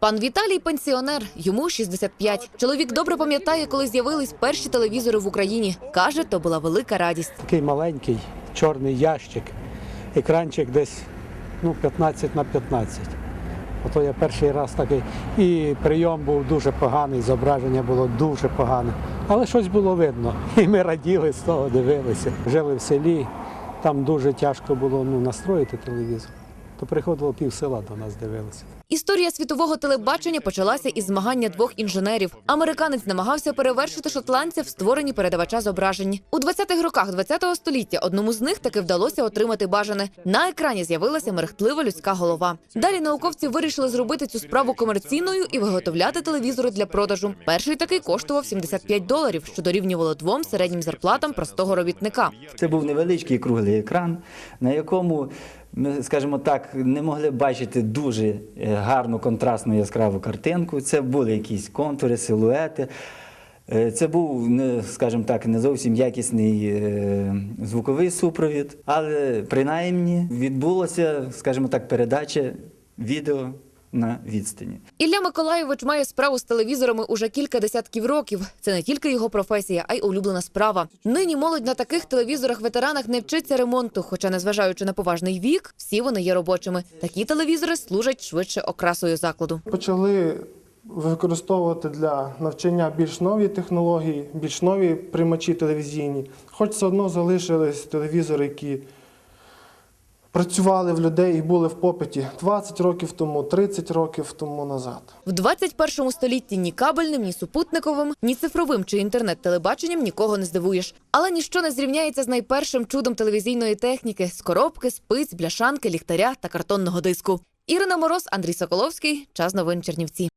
Пан Віталій пенсіонер, йому 65. Чоловік добре пам'ятає, коли з'явились перші телевізори в Україні. Каже, то була велика радість. Такий маленький чорний ящик, екранчик десь ну, 15 на 15. Ото я перший раз такий. І прийом був дуже поганий, зображення було дуже погане. Але щось було видно. І ми раділи з того, дивилися. Жили в селі, там дуже тяжко було ну, настроїти телевізор. То приходило пів села до нас дивилися. Історія світового телебачення почалася із змагання двох інженерів. Американець намагався перевершити шотландця в створенні передавача зображень. У 20-х роках 20-го століття одному з них таки вдалося отримати бажане. На екрані з'явилася мерехтлива людська голова. Далі науковці вирішили зробити цю справу комерційною і виготовляти телевізори для продажу. Перший такий коштував 75 доларів, що дорівнювало двом середнім зарплатам простого робітника. Це був невеличкий круглий екран, на якому ми, скажімо так, не могли бачити дуже е, гарну контрастну яскраву картинку. Це були якісь контури, силуети. Е, Це був, скажімо так, не зовсім якісний е, звуковий супровід, але принаймні відбулося, скажімо так, передача відео на відстані. Ілля Миколайович має справу з телевізорами уже кілька десятків років. Це не тільки його професія, а й улюблена справа. Нині молодь на таких телевізорах ветеранах не вчиться ремонту, хоча, незважаючи на поважний вік, всі вони є робочими. Такі телевізори служать швидше окрасою закладу. Почали використовувати для навчання більш нові технології, більш нові приймачі телевізійні. Хоч все одно залишились телевізори, які працювали в людей і були в попиті 20 років тому, 30 років тому назад. В 21 столітті ні кабельним, ні супутниковим, ні цифровим чи інтернет-телебаченням нікого не здивуєш. Але ніщо не зрівняється з найпершим чудом телевізійної техніки з коробки, спиць, бляшанки, ліхтаря та картонного диску. Ірина Мороз, Андрій Соколовський. Час новин Чернівці.